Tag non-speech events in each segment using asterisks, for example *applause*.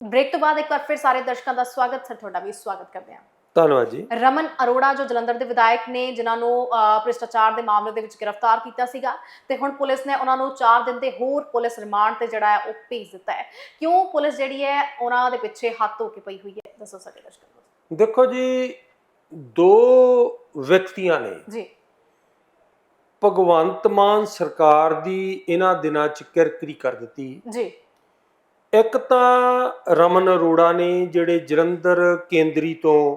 Break ਤੋਂ ਬਾਅਦ ਇੱਕ ਵਾਰ ਫਿਰ ਸਾਰੇ ਦਰਸ਼ਕਾਂ ਦਾ ਸਵਾਗਤ ਸਰ ਤੁਹਾਡਾ ਵੀ ਸਵਾਗਤ ਕਰਦੇ ਹਾਂ। ਧੰਨਵਾਦ ਜੀ। ਰਮਨ ਅਰੋੜਾ ਜੋ ਜਲੰਧਰ ਦੇ ਵਿਧਾਇਕ ਨੇ ਜਿਨ੍ਹਾਂ ਨੂੰ ਭ੍ਰਿਸ਼ਟਾਚਾਰ ਦੇ ਮਾਮਲੇ ਦੇ ਵਿੱਚ ਗ੍ਰਿਫਤਾਰ ਕੀਤਾ ਸੀਗਾ ਤੇ ਹੁਣ ਪੁਲਿਸ ਨੇ ਉਹਨਾਂ ਨੂੰ 4 ਦਿਨ ਦੇ ਹੋਰ ਪੁਲਿਸ ਰਿਮਾਂਡ ਤੇ ਜਿਹੜਾ ਹੈ ਉਹ ਭੇਜ ਦਿੱਤਾ ਹੈ। ਕਿਉਂ ਪੁਲਿਸ ਜਿਹੜੀ ਹੈ ਉਹਨਾਂ ਦੇ ਪਿੱਛੇ ਹੱਥ ਧੋ ਕੇ ਪਈ ਹੋਈ ਹੈ? ਦੱਸੋ ਸਾਡੇ ਦਰਸ਼ਕਾਂ ਨੂੰ। ਦੇਖੋ ਜੀ ਦੋ ਵਿਅਕਤੀਆਂ ਨੇ। ਜੀ। ਭਗਵੰਤ ਮਾਨ ਸਰਕਾਰ ਦੀ ਇਹਨਾਂ ਦਿਨਾਂ 'ਚ ਕਿਰਕਰੀ ਕਰ ਦਿੱਤੀ। ਜੀ। ਇੱਕ ਤਾਂ ਰਮਨ ਅਰੋੜਾ ਨੇ ਜਿਹੜੇ ਜਲੰਧਰ ਕੇਂਦਰੀ ਤੋਂ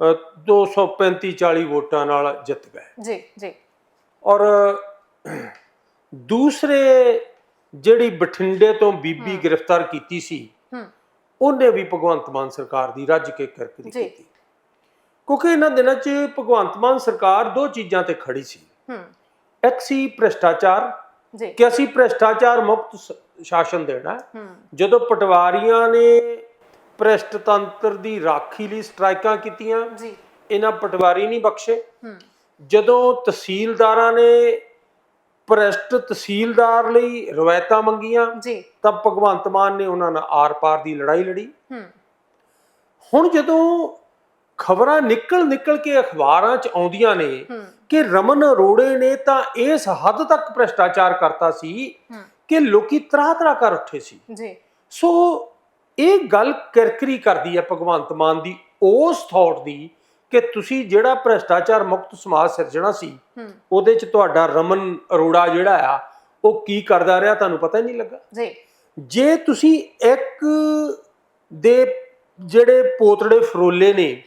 ਅ, 235 40 ਵੋਟਾਂ ਨਾਲ ਜਿੱਤ ਗਏ। ਜੀ ਜੀ। ਔਰ ਦੂਸਰੇ ਜਿਹੜੀ ਬਠਿੰਡੇ ਤੋਂ ਬੀਬੀ। ਗ੍ਰਿਫਤਾਰ ਕੀਤੀ ਸੀ ਹੂੰ। ਉਹਨੇ ਵੀ ਭਗਵੰਤ ਮਾਨ ਸਰਕਾਰ ਦੀ ਰੱਜ ਕੇ ਕਿਰਕਰੀ। ਕੀਤੀ। ਕਿਉਂਕਿ ਇਹਨਾਂ ਦਿਨਾਂ 'ਚ ਭਗਵੰਤ ਮਾਨ ਸਰਕਾਰ ਦੋ ਚੀਜ਼ਾਂ ਤੇ ਖੜੀ ਸੀ। ਹੂੰ। ਇੱਕ ਸੀ ਭ੍ਰਿਸ਼ਟਾਚਾਰ ਜੀ। ਕਿ ਅਸੀਂ ਭ੍ਰਿਸ਼ਟਾਚਾਰ ਮੁਕਤ ਸ਼ਾਸਨ ਦੇਣਾ ਜਦੋਂ ਪਟਵਾਰੀਆਂ ਨੇ ਭ੍ਰਿਸ਼ਟ ਤੰਤਰ ਦੀ ਰਾਖੀ ਲਈ ਸਟ੍ਰਾਈਕਾਂ ਕੀਤੀਆਂ ਜੀ। ਇਹਨਾਂ ਪਟਵਾਰੀ ਨਹੀਂ ਬਖਸ਼ੇ। ਜਦੋਂ ਤਹਿਸੀਲਦਾਰਾਂ ਨੇ ਭ੍ਰਿਸ਼ਟ ਤਹਿਸੀਲਦਾਰ ਲਈ ਰਵਾਇਤਾਂ ਮੰਗੀਆਂ ਜੀ। ਤਾਂ ਭਗਵੰਤ ਮਾਨ ਨੇ ਉਹਨਾਂ ਨਾਲ ਆਰ-ਪਾਰ ਦੀ ਲੜਾਈ ਲੜੀ। ਹੁਣ ਜਦੋਂ ਖਬਰਾਂ ਨਿਕਲ ਨਿਕਲ ਕੇ ਅਖਬਾਰਾਂ 'ਚ ਆਉਂਦੀਆਂ ਨੇ ਕਿ ਰਮਨ ਅਰੋੜੇ ਨੇ ਤਾਂ ਇਸ ਹੱਦ ਤੱਕ ਭ੍ਰਿਸ਼ਟਾਚਾਰ ਕਰਤਾ ਸੀ ਕਿ ਲੋਕੀ ਤਰਾ ਤਰਾ ਕਰ ਉੱਠੇ ਸੀ। ਜੀ। ਸੋ ਇਹ ਗੱਲ ਕਿਰਕਰੀ ਕਰਦੀ ਹੈ ਭਗਵੰਤ ਮਾਨ ਦੀ ਉਸ ਥਾਟ ਦੀ ਕਿ ਤੁਸੀਂ ਜਿਹੜਾ ਭ੍ਰਿਸ਼ਟਾਚਾਰ ਮੁਕਤ ਸਮਾਜ ਸਿਰਜਣਾ ਸੀ ਉਹਦੇ 'ਚ ਤੁਹਾਡਾ ਰਮਨ ਅਰੋੜਾ ਜਿਹੜਾ ਆ ਉਹ ਕੀ ਕਰਦਾ ਰਿਹਾ ਤੁਹਾਨੂੰ ਪਤਾ ਹੀ ਨਹੀਂ ਲੱਗਾ? ਜੀ। ਜੇ ਤੁਸੀਂ ਇੱਕ ਦੇ ਜਿਹੜੇ ਪੋਤੜੇ ਫਰੋਲੇ ਨੇ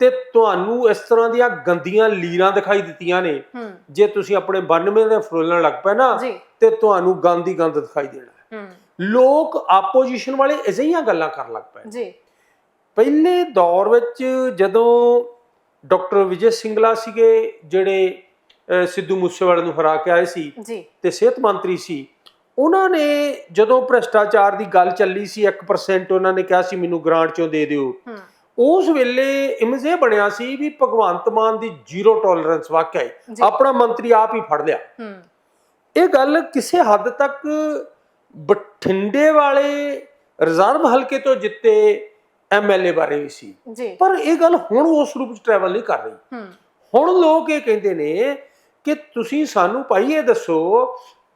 ਤੇ ਤੁਹਾਨੂੰ ਇਸ ਤਰ੍ਹਾਂ ਦੀਆਂ ਗੰਦੀਆਂ ਲੀਰਾਂ ਦਿਖਾਈ ਦਿੱਤੀਆਂ ਨੇ ਜੇ ਤੁਸੀਂ ਆਪਣੇ 92 ਦੇ ਫਰੋਲਣ ਲੱਗ ਪਏ ਨਾ ਤੇ ਤੁਹਾਨੂੰ ਗੰਦ ਗੰਦ ਦਿਖਾਈ ਦੇਣਾ ਲੋਕ ਆਪੋਜੀਸ਼ਨ ਵਾਲੇ ਅਜਿਹੀਆਂ ਗੱਲਾਂ ਕਰਨ ਲੱਗ ਪਏ ਜੀ। ਪਹਿਲੇ ਦੌਰ ਵਿੱਚ ਜਦੋਂ ਡਾਕਟਰ ਵਿਜੇ ਸਿੰਗਲਾ ਸੀਗੇ ਜਿਹੜੇ ਸਿੱਧੂ ਮੂਸੇਵਾਲੇ ਨੂੰ ਹਰਾ ਕੇ ਆਏ ਸੀ ਤੇ ਸਿਹਤ ਮੰਤਰੀ ਸੀ ਉਹਨਾਂ ਨੇ ਜਦੋਂ ਭ੍ਰਿਸ਼ਟਾਚਾਰ ਦੀ ਗੱਲ ਚੱਲੀ ਸੀ 1% ਉਹਨਾਂ ਨੇ ਕਿਹਾ ਸੀ ਮੈਨੂੰ ਗ੍ਰਾਂਟ ਚੋਂ ਦੇ ਦਿਓ। ਉਸ ਵੇਲੇ ਇਮੇਜ ਇਹ ਬਣਿਆ ਸੀ ਵੀ ਭਗਵੰਤ ਮਾਨ ਦੀ ਜ਼ੀਰੋ ਟੋਲਰੈਂਸ ਵਾਕਿਆ ਹੀ। ਆਪਣਾ ਮੰਤਰੀ ਆਪ ਹੀ ਫੜ ਲਿਆ। ਇਹ ਗੱਲ ਕਿਸੇ ਹੱਦ ਤੱਕ ਬਠਿੰਡੇ ਵਾਲੇ ਰਿਜ਼ਰਵ ਹਲਕੇ ਤੋਂ ਜਿੱਤੇ ਐਮਐਲਏ ਬਾਰੇ ਵੀ ਸੀ। ਪਰ ਇਹ ਗੱਲ ਹੁਣ ਉਸ ਰੂਪ ਚ ਟਰੈਵਲ ਨਹੀਂ ਕਰ ਰਹੀ। ਹੁਣ ਲੋਕ ਇਹ ਕਹਿੰਦੇ ਨੇ ਕਿ ਤੁਸੀਂ ਸਾਨੂੰ ਭਾਈ ਇਹ ਦੱਸੋ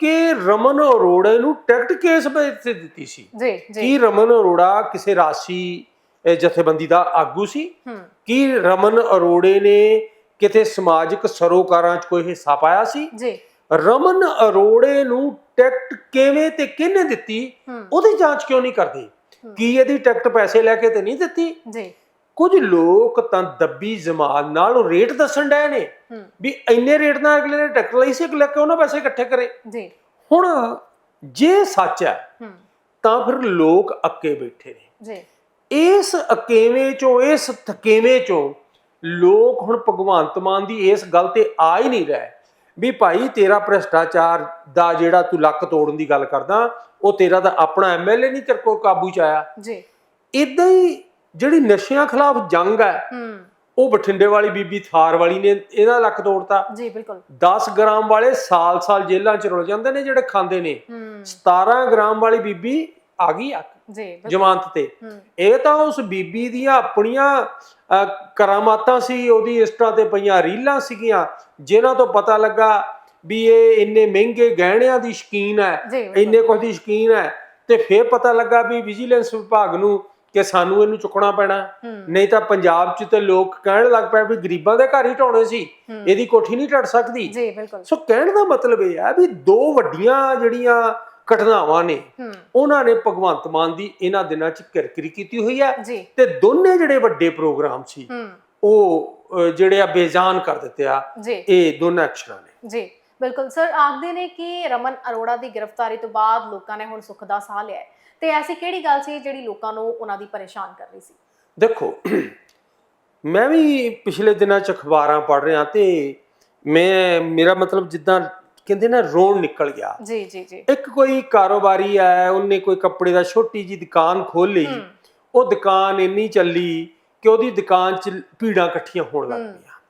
ਕਿ ਰਮਨ ਅਰੋੜਾ ਨੂੰ ਟਿਕਟ ਕੇਸ ਵਿੱਚ ਦਿੱਤੀ ਸੀ? ਜੀ ਜੀ। ਕੀ ਰਮਨ ਅਰੋੜਾ ਕਿਸੇ ਰਾਸ਼ੀ ਜਥੇਬੰਦੀ ਦਾ ਆਗੂ ਸੀ? ਕੀ ਰਮਨ ਅਰੋੜੇ ਨੇ ਕਿਤੇ ਸਮਾਜਿਕ ਸਰੋਕਾਰਾਂ 'ਚ ਕੋਈ ਹਿੱਸਾ ਪਾਇਆ ਸੀ? ਜੀ। ਰਮਨ ਅਰੋੜੇ ਨੂੰ ਟਿਕਟ ਕਿਵੇਂ ਤੇ ਕਿਹਨੇ ਦਿੱਤੀ? ਉਹਦੀ ਜਾਂਚ ਕਿਉਂ ਨਹੀਂ ਕਰਦੇ। ਕੀ ਇਹਦੀ ਟਿਕਟ ਪੈਸੇ ਲੈ ਕੇ ਤੇ ਨਹੀਂ ਦਿੱਤੀ? ਜੀ। ਕੁਝ ਲੋਕ ਤਾਂ ਦੱਬੀ ਜ਼ਮਾਨ ਨਾਲ ਉਹ ਰੇਟ ਦੱਸਣ ਡਏ ਨੇ ਹੂੰ। ਵੀ ਇੰਨੇ ਰੇਟ ਨਾਲ ਅਗਲੇ ਨੇ ਟਿਕਟ ਲਈ ਸੀ ਅਗਲੇ ਕਿਉਂ ਨਾ ਪੈਸੇ ਇਕੱਠੇ ਕਰੇ। ਜੀ। ਹੁਣ ਜੇ ਸੱਚ ਹੈ ਹੂੰ। ਤਾਂ ਫਿਰ ਲੋਕ ਅੱਕੇ ਬੈਠੇ ਨੇ। ਜੀ। ਇਸ ਅਕੇਵੇਂ ਚੋਂ ਇਸ ਥਕੇਵੇਂ ਚੋਂ ਲੋਕ ਹੁਣ ਭਗਵੰਤ ਮਾਨ ਦੀ ਇਸ ਗੱਲ ਤੇ ਆ ਹੀ ਨਹੀਂ ਰਹੇ ਵੀ ਭਾਈ ਤੇਰਾ ਭ੍ਰਿਸ਼ਟਾਚਾਰ ਦਾ ਜਿਹੜਾ ਤੂੰ ਲੱਕ ਤੋੜਨ ਦੀ ਗੱਲ ਕਰਦਾ ਉਹ ਤੇਰਾ ਤਾਂ ਆਪਣਾ ਐਮਐਲਏ ਨਹੀਂ ਤੇਰੇ ਕੋਲ ਕਾਬੂ ਚ ਆਇਆ। ਜੀ। ਇਦਾਂ ਹੀ ਜਿਹੜੀ ਨਸ਼ਿਆਂ ਖਿਲਾਫ ਜੰਗ ਹੈ ਹੂੰ। ਉਹ ਬਠਿੰਡੇ ਵਾਲੀ ਬੀਬੀ ਥਾਰ ਵਾਲੀ ਨੇ ਇਹਦਾ ਲੱਕ ਤੋੜਤਾ। ਜੀ ਬਿਲਕੁਲ। 10 ਗ੍ਰਾਮ ਵਾਲੇ ਸਾਲ-ਸਾਲ ਜੇਲ੍ਹਾਂ ਚ ਰੁਲ ਜਾਂਦੇ ਨੇ ਜਿਹੜੇ ਖਾਂਦੇ ਨੇ। ਹੂੰ। 17 ਗ੍ਰਾਮ ਵਾਲੀ ਬੀਬੀ ਆ ਗਈ ਆ ਜੀ। ਜ਼ਮਾਨਤ ਤੇ। ਇਹ ਤਾਂ ਉਸ ਬੀਬੀ ਦੀਆਂ ਆਪਣੀਆਂ ਕਰਾਮਾਤਾਂ ਸੀ ਉਹਦੀ ਇੰਸਟਾ ਤੇ ਪਈਆਂ ਰੀਲਾਂ ਸੀਗੀਆਂ ਜਿਨ੍ਹਾਂ ਤੋਂ ਪਤਾ ਲੱਗਾ ਵੀ ਇਹ ਇੰਨੇ ਮਹਿੰਗੇ ਗਹਿਣਿਆਂ ਦੀ ਸ਼ਕੀਨ ਹੈ। ਇੰਨੇ ਕੁਝ ਦੀ ਸ਼ਕੀਨ ਹੈ। ਤੇ ਫਿਰ ਪਤਾ ਲੱਗਾ ਵੀ ਵਿਜੀਲੈਂਸ ਵਿਭਾਗ ਨੂੰ ਕਿ ਸਾਨੂੰ ਇਹਨੂੰ ਚੁੱਕਣਾ ਪੈਣਾ। ਨਹੀਂ ਤਾਂ ਪੰਜਾਬ 'ਚ ਤੇ ਲੋਕ ਕਹਿਣ ਲੱਗ ਪਏ ਵੀ ਗਰੀਬਾਂ ਦੇ ਘਰ ਹੀ ਢਾਉਣੇ ਸੀ। ਇਹਦੀ ਕੋਠੀ ਨਹੀਂ ਢੜ ਸਕਦੀ। ਜੀ ਬਿਲਕੁਲ। ਸੋ ਕਹਿਣ ਦਾ ਮਤਲਬ ਇਹ ਹੈ ਵੀ ਦੋ ਵੱਡੀਆਂ ਜਿਹੜੀਆਂ ਘਟਨਾਵਾਂ ਨੇ ਉਹਨਾਂ ਨੇ ਭਗਵੰਤ ਮਾਨ ਦੀ ਇਹਨਾਂ ਦਿਨਾਂ 'ਚ ਕਿਰਕਿਰੀ ਕੀਤੀ ਹੋਈ ਹੈ ਜੀ। ਤੇ ਦੋਨੇ ਜਿਹੜੇ ਵੱਡੇ ਪ੍ਰੋਗਰਾਮ ਸੀ ਉਹ ਜਿਹੜੇ ਆ ਬੇਜਾਨ ਕਰ ਦਿੱਤੇ ਆ। ਇਹ ਦੋਨਾਂ ਐਕਸ਼ਨਾਂ ਨੇ। ਜੀ ਬਿਲਕੁਲ। ਸਰ ਆਖਦੇ ਨੇ ਕਿ ਰਮਨ ਅਰੋੜਾ ਦੀ ਗ੍ਰਿਫਤਾਰੀ ਤੋਂ ਬਾਅਦ ਲੋਕਾਂ ਨੇ ਹੁਣ ਸੁੱਖ ਦਾ ਸਾਹ ਲਿਆ ਹੈ। ਤੇ ਐਸੀ ਕਿਹੜੀ ਗੱਲ ਸੀ ਜਿਹੜੀ ਲੋਕਾਂ ਨੂੰ ਉਹਨਾਂ ਦੀ ਪਰੇਸ਼ਾਨ ਕਰ ਰਹੀ ਸੀ? ਦੇਖੋ *clears throat* ਮੈਂ ਵੀ ਪਿਛਲੇ ਦਿਨਾਂ 'ਚ ਅਖਬਾਰਾਂ ਪੜ੍ਹ ਰਿਹਾ ਤੇ ਮੈਂ ਮੇਰਾ ਮਤਲਬ ਜਿੱਦਾਂ ਕਹਿੰਦੇ ਨਾ ਰੋਣ ਨਿਕਲ ਗਿਆ। ਜੀ ਜੀ ਜੀ। ਇੱਕ ਕੋਈ ਕਾਰੋਬਾਰੀ ਹੈ ਉਹਨੇ ਕੋਈ ਕੱਪੜੇ ਦਾ ਛੋਟੀ ਜੀ ਦੁਕਾਨ ਖੋਲ ਲਈ ਉਹ ਦੁਕਾਨ ਇੰਨੀ ਚੱਲੀ ਕਿ ਉਹਦੀ ਦੁਕਾਨ 'ਚ ਭੀੜਾਂ ਇਕੱਠੀਆਂ ਹੋਣ ਲੱਗ ਹੂੰ। ਪਈਆਂ।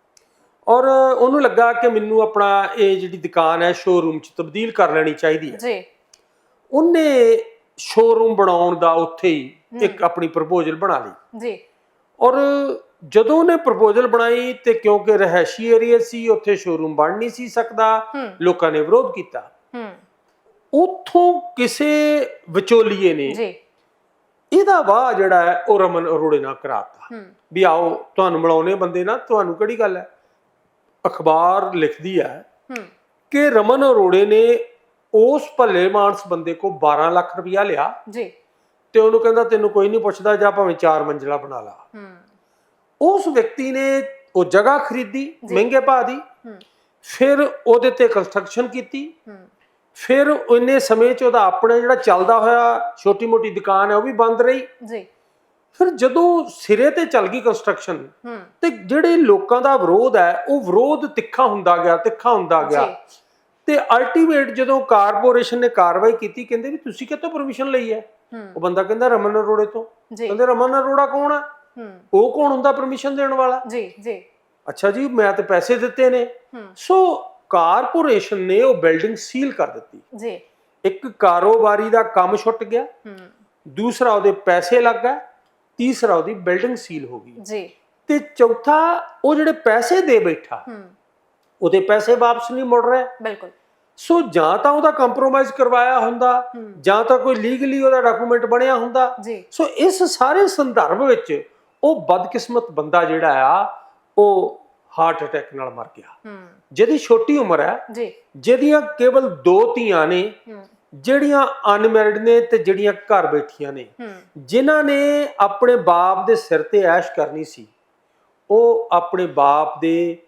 ਔਰ ਉਹਨੂੰ ਲੱਗਾ ਕਿ ਮੈਨੂੰ ਆਪਣਾ ਇਹ ਜਿਹੜੀ ਦੁਕਾਨ ਹੈ ਸ਼ੋਰੂਮ 'ਚ ਤਬਦੀਲ ਕਰ ਲੈਣੀ ਚਾਹੀਦੀ ਹੈ। ਜੀ। ਉਹਨੇ ਸ਼ੋਰੂਮ ਬਣਾਉਣ ਦਾ ਉੱਥੇ ਹੀ ਇੱਕ ਆਪਣੀ ਪ੍ਰਪੋਜ਼ਲ ਬਣਾ ਲਈ। ਜੀ। ਔਰ ਜਦੋਂ ਉਹਨੇ ਪ੍ਰਪੋਜ਼ਲ ਬਣਾਈ ਤੇ ਕਿਉਂਕਿ ਰਹਿਸ਼ੀ ਏਰੀਆ ਸੀ ਉੱਥੇ ਸ਼ੋਰੂਮ ਬਣ ਨਹੀਂ ਸੀ ਸਕਦਾ ਲੋਕਾਂ ਨੇ ਵਿਰੋਧ ਕੀਤਾ। ਹੂੰ ਉੱਥੋਂ ਕਿਸੇ ਵਿਚੋਲੀਏ ਨੇ ਜੀ। ਇਹਦਾ ਵਾਹ ਜਿਹੜਾ ਹੈ ਉਹ ਰਮਨ ਅਰੋੜੇ ਨਾਲ ਕਰਾਤਾ। ਵੀ ਆਓ ਤੁਹਾਨੂੰ ਮਿਲਾਉਣੇ ਬੰਦੇ ਨਾ ਤੁਹਾਨੂੰ ਕਿਹੜੀ ਗੱਲ ਹੈ? ਅਖਬਾਰ ਲਿਖਦੀ ਹੂੰ ਕਿ ਰਮਨ ਅਰੋੜੇ ਨੇ ਉਸ ਭੱਲੇ ਮਾਨਸ ਬੰਦੇ ਕੋ 12 ਲੱਖ ਰੁਪਇਆ ਲਿਆ ਜੀ। ਤੇ ਉਹਨੂੰ ਕਹਿੰਦਾ ਤੈਨੂੰ ਕੋਈ ਨਹੀਂ ਪੁੱਛਦਾ ਜਾਂ ਭਾਵੇਂ ਚਾਰ ਮੰਜ਼ਲਾ ਬਣਾ ਲਾ। ਹੂੰ। ਉਸ ਵਿਅਕਤੀ ਨੇ ਉਹ ਜਗ੍ਹਾ ਖਰੀਦੀ। ਮਹਿੰਗੇ ਭਾਅ ਦੀ। ਹੂੰ। ਫਿਰ ਉਹਦੇ ਤੇ ਕੰਸਟਰਕਸ਼ਨ ਕੀਤੀ। ਹੂੰ। ਫਿਰ ਉਹਨੇ ਸਮੇਂ 'ਚ ਉਹਦਾ ਆਪਣਾ ਜਿਹੜਾ ਚੱਲਦਾ ਹੋਇਆ ਛੋਟੀ ਮੋਟੀ ਦੁਕਾਨ ਹੈ ਉਹ ਵੀ ਬੰਦ ਰਹੀ। ਜੀ। ਫਿਰ ਜਦੋਂ ਸਿਰੇ ਤੇ ਚੱਲ ਗਈ ਕੰਸਟਰਕਸ਼ਨ ਤੇ ਜਿਹੜੇ ਲੋਕਾਂ ਦਾ ਵਿਰੋਧ ਹੈ ਉਹ ਵਿਰੋਧ ਤਿੱਖਾ ਹੁੰਦਾ ਗਿਆ ਤਿੱਖਾ ਹੁੰਦਾ ਗਿਆ। ਤੇ ਅਲਟੀਮੇਟ ਜਦੋਂ ਕਾਰਪੋਰੇਸ਼ਨ ਨੇ ਕਾਰਵਾਈ ਕੀਤੀ ਕਹਿੰਦੇ ਵੀ ਤੁਸੀਂ ਕਿੱਥੋਂ ਪਰਮਿਸ਼ਨ ਲਈ ਹੈ? ਉਹ ਬੰਦਾ ਕਹਿੰਦਾ ਰਮਨ ਅਰੋੜੇ ਤੋਂ। ਕਹਿੰਦੇ ਰਮਨ ਅਰੋੜਾ ਕੌਣ ਹੂੰ। ਉਹ ਕੌਣ ਹੁੰਦਾ ਪਰਮਿਸ਼ਨ ਦੇਣ ਵਾਲਾ? ਜੀ ਜੀ। ਅੱਛਾ ਜੀ ਮੈਂ ਤੇ ਪੈਸੇ ਦਿੱਤੇ ਨੇ। ਸੋ ਕਾਰਪੋਰੇਸ਼ਨ ਨੇ ਉਹ ਬਿਲਡਿੰਗ ਸੀਲ ਕਰ ਦਿੱਤੀ। ਜੀ। ਇੱਕ ਕਾਰੋਬਾਰੀ ਦਾ ਕੰਮ ਛੁੱਟ ਗਿਆ। ਦੂਸਰਾ ਉਹਦੇ ਪੈਸੇ ਲੱਗ ਗਏ। ਤੀਸਰਾ ਉਹਦੀ ਬਿਲਡਿੰਗ ਸੀਲ ਹੋ ਗਈ। ਜੀ। ਤੇ ਚੌਥਾ ਉਹ ਜਿਹੜੇ ਪੈਸੇ ਦੇ ਬੈਠਾ ਉਹਦੇ ਪੈਸੇ ਵਾਪਸ ਨਹੀਂ ਮੁੜ ਰਹੇ। ਬਿਲਕੁਲ। ਸੋ ਜਾਂ ਤਾਂ ਉਹਦਾ ਕੰਪਰੋਮਾਈਜ਼ ਕਰਵਾਇਆ ਹੁੰਦਾ ਜਾਂ ਤਾਂ ਕੋਈ ਲੀਗਲੀ ਉਹਦਾ ਡਾਕੂਮੈਂਟ ਬਣਿਆ ਹੁੰਦਾ। ਸੋ ਇਸ ਸਾਰੇ ਸੰਦਰਭ ਵਿੱਚ ਉਹ ਬਦਕਿਸਮਤ ਬੰਦਾ ਜਿਹੜਾ ਆ ਉਹ ਹਾਰਟ ਅਟੈਕ ਨਾਲ ਮਰ ਗਿਆ। ਜਿਹਦੀ ਛੋਟੀ ਉਮਰ ਹੈ ਜੀ। ਜਿਹਦੀਆਂ ਕੇਵਲ ਦੋ ਧੀਆਂ ਨੇ ਜਿਹੜੀਆਂ ਅਨਮੈਰਿਡ ਨੇ ਤੇ ਜਿਹੜੀਆਂ ਘਰ ਬੈਠੀਆਂ ਨੇ। ਜਿਨ੍ਹਾਂ ਨੇ ਆਪਣੇ ਬਾਪ ਦੇ ਸਿਰ ਤੇ ਐਸ਼ ਕਰਨੀ ਸੀ ਉਹ ਆਪਣੇ ਬਾਪ ਦੇ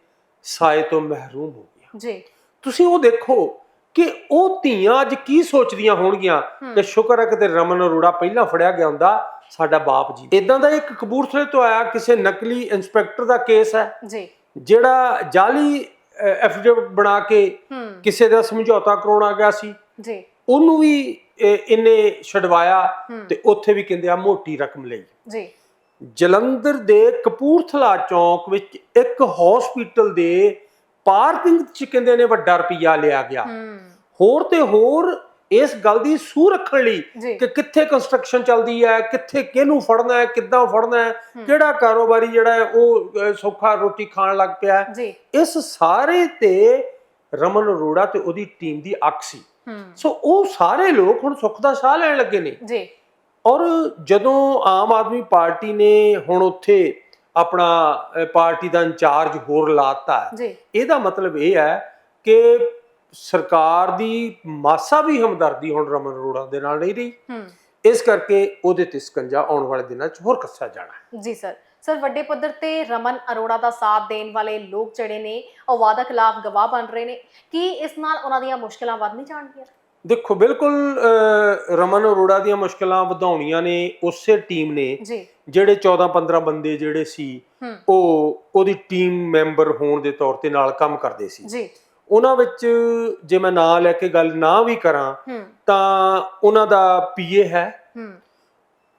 ਸਾਏ ਤੋਂ ਮਹਿਰੂਮ ਹੋ ਗਿਆ ਜੀ। ਤੁਸੀਂ ਉਹ ਦੇਖੋ ਕਿ ਉਹ ਧੀਆਂ ਅੱਜ ਕੀ ਸੋਚਦੀਆਂ ਹੋਣਗੀਆਂ। ਕਿ ਸ਼ੁਕਰ ਹੈ ਕਿਤੇ ਰਮਨ ਅਰੋੜਾ ਪਹਿਲਾਂ ਫੜਿਆ ਗਿਆ ਹੁੰਦਾ ਸਾਡਾ ਬਾਪ ਜੀ। ਇਦਾਂ ਦਾ ਇੱਕ ਕਪੂਰਥਲੇ ਤੋਂ ਆਇਆ ਕਿਸੇ ਨਕਲੀ ਇੰਸਪੈਕਟਰ ਦਾ ਕੇਸ ਹੈ ਜੀ। ਜਿਹੜਾ ਜਾਲੀ ਐਫੀਡੇਵਿਟ ਬਣਾ ਕੇ ਕਿਸੇ ਦਾ ਸਮਝੌਤਾ ਕਰਾਉਣਾ ਗਿਆ ਸੀ। ਜੀ। ਉਹਨੂੰ ਵੀ ਇਹ- ਇਹਨੇ ਛਡਵਾਇਆ ਤੇ ਉੱਥੇ ਵੀ ਕਹਿੰਦੇ ਆ ਮੋਟੀ ਰਕਮ ਲਈ। ਜੀ। ਜਲੰਧਰ ਦੇ ਕਪੂਰਥਲਾ ਚੌਂਕ ਵਿੱਚ ਇੱਕ ਹਸਪੀਟਲ ਦੇ ਪਾਰਕਿੰਗ 'ਚ ਕਹਿੰਦੇ ਨੇ ਵੱਡਾ ਰੁਪਈਆ ਲਿਆ ਗਿਆ। ਹੋਰ ਤੇ ਹੋਰ ਇਸ ਗੱਲ ਦੀ ਸੂਹ ਰੱਖਣ ਲਈ ਕਿ ਕਿੱਥੇ ਕੰਸਟਰਕਸ਼ਨ ਚੱਲਦੀ ਹੈ ਕਿੱਥੇ ਕਿਹਨੂੰ ਫੜਨਾ ਹੈ ਕਿੱਦਾਂ ਫੜਨਾ ਹੈ। ਕਿਹੜਾ ਕਾਰੋਬਾਰੀ ਜਿਹੜਾ ਹੈ ਉਹ ਸੌਖਾ ਰੋਟੀ ਖਾਣ ਲੱਗ ਪਿਆ ਇਸ ਸਾਰੇ ਤੇ ਰਮਨ ਅਰੋੜਾ ਤੇ ਉਹਦੀ ਟੀਮ ਦੀ ਅੱਖ ਸੀ। ਸੋ ਉਹ ਸਾਰੇ ਲੋਕ ਹੁਣ ਸੁੱਖ ਦਾ ਸਾਹ ਲੈਣ ਲੱਗੇ ਨੇ। ਜੀ। ਔਰ ਜਦੋਂ ਆਮ ਆਦਮੀ ਪਾਰਟੀ ਨੇ ਹੁਣ ਉੱਥੇ ਆਪਣਾ ਪਾਰਟੀ ਦਾ ਇੰਚਾਰਜ ਹੋਰ ਲਾਤਾ ਇਹਦਾ ਮਤਲਬ ਇਹ ਹੈ ਕਿ ਸਰਕਾਰ ਦੀ ਮਾਸਾ ਵੀ ਹਮਦਰਦੀ ਹੁਣ ਰਮਨ ਅਰੋੜਾ ਦੇ ਨਾਲ ਨਹੀਂ ਰਹੀ। ਇਸ ਕਰਕੇ ਉਹਦੇ ਤੇ ਸਕੰਜਾ ਆਉਣ ਵਾਲੇ ਦਿਨਾਂ 'ਚ ਹੋਰ ਕੱਸਿਆ ਜਾਣਾ ਹੈ। ਜੀ ਸਰ। ਸਰ ਵੱਡੇ ਪੱਧਰ ਤੇ ਰਮਨ ਅਰੋੜਾ ਦਾ ਸਾਥ ਦੇਣ ਵਾਲੇ ਲੋਕ ਜਿਹੜੇ ਨੇ ਉਹ ਵਾਦਾ ਖਿਲਾਫ ਗਵਾਹ ਬਣ ਰਹੇ ਨੇ। ਕੀ ਇਸ ਨਾਲ ਉਹਨਾਂ ਦੀਆਂ ਮੁਸ਼ਕਲਾਂ ਵੱਧ ਨਹੀਂ ਜਾਣਗੀਆਂ? ਦੇਖੋ ਬਿਲਕੁਲ ਰਮਨ ਅਰੋੜਾ ਦੀਆਂ ਮੁਸ਼ਕਲਾਂ ਵਧਾਉਣੀਆਂ ਨੇ ਉਸੇ ਟੀਮ ਨੇ ਜਿਹੜੇ 14-15 ਬੰਦੇ ਜਿਹੜੇ ਸੀ ਉਹ ਉਹਦੀ ਟੀਮ ਮੈਂਬਰ ਹੋਣ ਦੇ ਤੌਰ ਤੇ ਨਾਲ ਕੰਮ ਕਰਦੇ ਸੀ। ਜੀ। ਉਹਨਾਂ ਵਿੱਚ ਜੇ ਮੈਂ ਨਾਂ ਲੈ ਕੇ ਗੱਲ ਨਾ ਵੀ ਕਰਾਂ ਤਾਂ ਉਹਨਾਂ ਦਾ ਪੀਏ ਹੈ।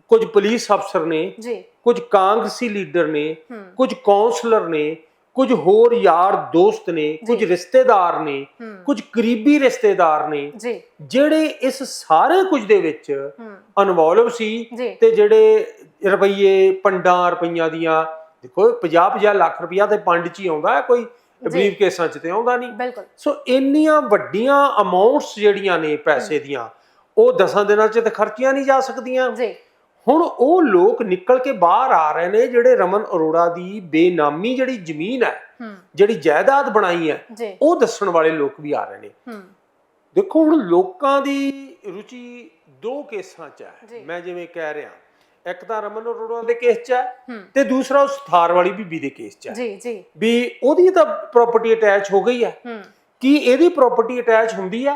ਕੁਝ ਪੁਲਿਸ ਅਫਸਰ ਨੇ ਜੀ। ਕੁਝ ਕਾਂਗਰਸੀ ਲੀਡਰ ਨੇ ਕੁਝ ਕਾਉਂਸਲਰ ਨੇ ਕੁਝ ਹੋਰ ਯਾਰ ਦੋਸਤ ਨੇ ਕੁਝ। ਰਿਸ਼ਤੇਦਾਰ ਨੇ ਕੁਝ ਕਰੀਬੀ ਰਿਸ਼ਤੇਦਾਰ ਨੇ ਜਿਹੜੇ ਇਸ ਸਾਰੇ ਕੁਝ ਦੇ ਵਿੱਚ ਇਨਵੋਲਵ ਸੀ ਤੇ ਜਿਹੜੇ ਰੁਪਈਏ ਪੰਡਾਂ ਰੁਪਈਆਂ ਦੀਆਂ ਦੇਖੋ 50 50 ਲੱਖ ਰੁਪਈਆ ਤੇ ਪੰਡ ਚ ਹੀ ਆਉਂਦਾ ਕੋਈ ਬਰੀਫ ਕੇਸਾਂ ਚ ਤੇ ਆਉਂਦਾ ਨਹੀਂ। ਸੋ ਇੰਨੀਆਂ ਵੱਡੀਆਂ ਅਮਾਉਂਟਸ ਜਿਹੜੀਆਂ ਨੇ ਪੈਸੇ ਦੀਆਂ ਉਹ ਦਸਾਂ ਦਿਨਾਂ ਚ ਤੇ ਖਰਚੀਆਂ ਨਹੀਂ ਜਾ ਸਕਦੀਆਂ। ਜੀ। ਹੁਣ ਉਹ ਲੋਕ ਨਿਕਲ ਕੇ ਬਾਹਰ ਆ ਰਹੇ ਨੇ ਜਿਹੜੇ ਰਮਨ ਅਰੋੜਾ ਦੀ ਬੇਨਾਮੀ ਜਿਹੜੀ ਜ਼ਮੀਨ ਹੈ ਜਿਹੜੀ ਜਾਇਦਾਦ ਬਣਾਈ ਹੈ ਉਹ ਦੱਸਣ ਵਾਲੇ ਲੋਕ ਵੀ ਆ ਰਹੇ ਨੇ। ਦੇਖੋ ਹੁਣ ਲੋਕਾਂ ਦੀ ਰੁਚੀ ਦੋ ਕੇਸਾਂ 'ਚ। ਹੈ। ਮੈਂ ਜਿਵੇਂ ਕਹਿ ਰਿਹਾ ਇੱਕ ਤਾਂ ਰਮਨ ਅਰੋੜਾ ਦੇ ਕੇਸ 'ਚ ਹੈ ਤੇ ਦੂਸਰਾ ਉਸ ਥਾਰ ਵਾਲੀ ਬੀਬੀ ਦੇ ਕੇਸ 'ਚ ਹੈ। ਜੀ ਜੀ। ਵੀ ਉਹਦੀ ਤਾਂ ਪ੍ਰਾਪਰਟੀ ਅਟੈਚ ਹੋ ਗਈ ਹੂੰ। ਕੀ ਇਹਦੀ ਪ੍ਰਾਪਰਟੀ ਅਟੈਚ ਹੁੰਦੀ ਹੈ?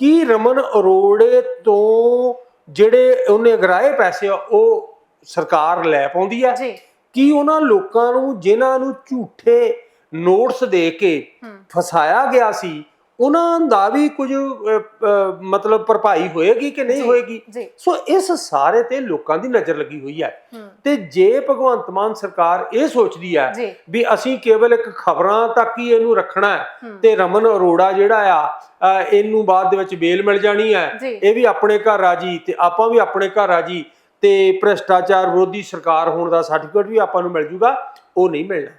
ਕੀ ਰਮਨ ਅਰੋੜੇ ਤੋਂ ਜਿਹੜੇ ਉਹਨੇ ਅਗਰਾਏ ਪੈਸੇ ਆ ਉਹ ਸਰਕਾਰ ਲੈ ਪਾਉਂਦੀ ਹੈ ਜੀ। ਕੀ ਉਹਨਾਂ ਲੋਕਾਂ ਨੂੰ ਜਿਨ੍ਹਾਂ ਨੂੰ ਝੂਠੇ ਨੋਟਸ ਦੇ ਕੇ ਫਸਾਇਆ ਗਿਆ ਸੀ ਉਹਨਾਂ ਦਾ ਵੀ ਕੁਝ ਮਤਲਬ ਭਰਪਾਈ ਹੋਏਗੀ ਕਿ ਨਹੀਂ। ਹੋਏਗੀ? ਸੋ ਇਸ ਸਾਰੇ ਤੇ ਲੋਕਾਂ ਦੀ ਨਜ਼ਰ ਲੱਗੀ ਹੋਈ ਹੈ। ਤੇ ਜੇ ਭਗਵੰਤ ਮਾਨ ਸਰਕਾਰ ਇਹ ਸੋਚਦੀ ਹੈ ਵੀ ਅਸੀਂ ਕੇਵਲ ਇੱਕ ਖਬਰਾਂ ਤੱਕ ਹੀ ਇਹਨੂੰ ਰੱਖਣਾ ਹੈ ਤੇ ਰਮਨ ਅਰੋੜਾ ਜਿਹੜਾ ਆ ਇਹਨੂੰ ਬਾਅਦ ਦੇ ਵਿੱਚ ਬੇਲ ਮਿਲ ਜਾਣੀ ਹੈ ਇਹ ਵੀ ਆਪਣੇ ਘਰ ਰਾਜੀ ਤੇ ਆਪਾਂ ਵੀ ਆਪਣੇ ਘਰ ਰਾਜੀ ਤੇ ਭ੍ਰਿਸ਼ਟਾਚਾਰ ਵਿਰੋਧੀ ਸਰਕਾਰ ਹੋਣ ਦਾ ਸਰਟੀਫਿਕੇਟ ਵੀ ਆਪਾਂ ਨੂੰ ਮਿਲ ਜੂਗਾ ਉਹ ਨਹੀਂ ਮਿਲਣਾ।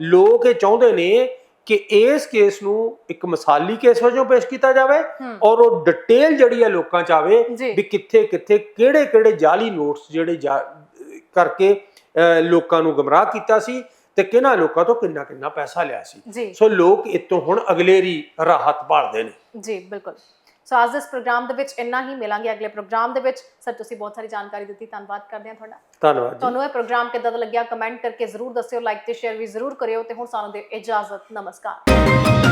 ਲੋਕ ਇਹ ਚਾਹੁੰਦੇ ਨੇ ਕਿ ਇਸ ਕੇਸ ਨੂੰ ਇੱਕ ਮਿਸਾਲੀ ਕੇਸ ਵਜੋਂ ਪੇਸ਼ ਕੀਤਾ ਜਾਵੇ ਔਰ ਉਹ ਡਿਟੇਲ ਜਿਹੜੀ ਹੈ ਲੋਕਾਂ ਚ ਆਵੇ ਵੀ ਕਿੱਥੇ ਕਿੱਥੇ ਕਿਹੜੇ ਕਿਹੜੇ ਜਾਲੀ ਨੋਟਸ ਜਿਹੜੇ ਕਰਕੇ ਲੋਕਾਂ ਨੂੰ ਗਮਰਾਹ ਕੀਤਾ ਸੀ ਤੇ ਕਿਹਨਾਂ ਲੋਕਾਂ ਤੋਂ ਕਿੰਨਾ ਕਿੰਨਾ ਪੈਸਾ ਲਿਆ ਸੀ। ਸੋ ਲੋਕ ਇਤੋਂ ਹੁਣ ਅਗਲੇਰੀ ਰਾਹਤ ਭਾਲਦੇ ਨੇ। ਜੀ ਬਿਲਕੁਲ। ਸੋ ਅੱਜ ਇਸ ਪ੍ਰੋਗਰਾਮ ਦੇ ਵਿੱਚ ਇੰਨਾ ਹੀ ਮਿਲਾਂਗੇ ਅਗਲੇ ਪ੍ਰੋਗਰਾਮ ਦੇ ਵਿੱਚ ਸਰ ਤੁਸੀਂ ਬਹੁਤ ਸਾਰੀ ਜਾਣਕਾਰੀ ਦਿੱਤੀ ਧੰਨਵਾਦ ਕਰਦੇ ਹਾਂ ਤੁਹਾਡਾ ਧੰਨਵਾਦ ਜੀ ਤੁਹਾਨੂੰ ਇਹ ਪ੍ਰੋਗਰਾਮ ਕਿੱਦਾਂ ਦਾ ਲੱਗਿਆ ਕਮੈਂਟ ਕਰਕੇ ਜ਼ਰੂਰ ਦੱਸਿਓ ਲਾਈਕ ਤੇ ਸ਼ੇਅਰ ਵੀ ਜ਼ਰੂਰ ਕਰਿਓ ਤੇ ਹੁਣ ਸਾਨੂੰ ਦੇ ਇਜਾਜ਼ਤ ਨਮਸਕਾਰ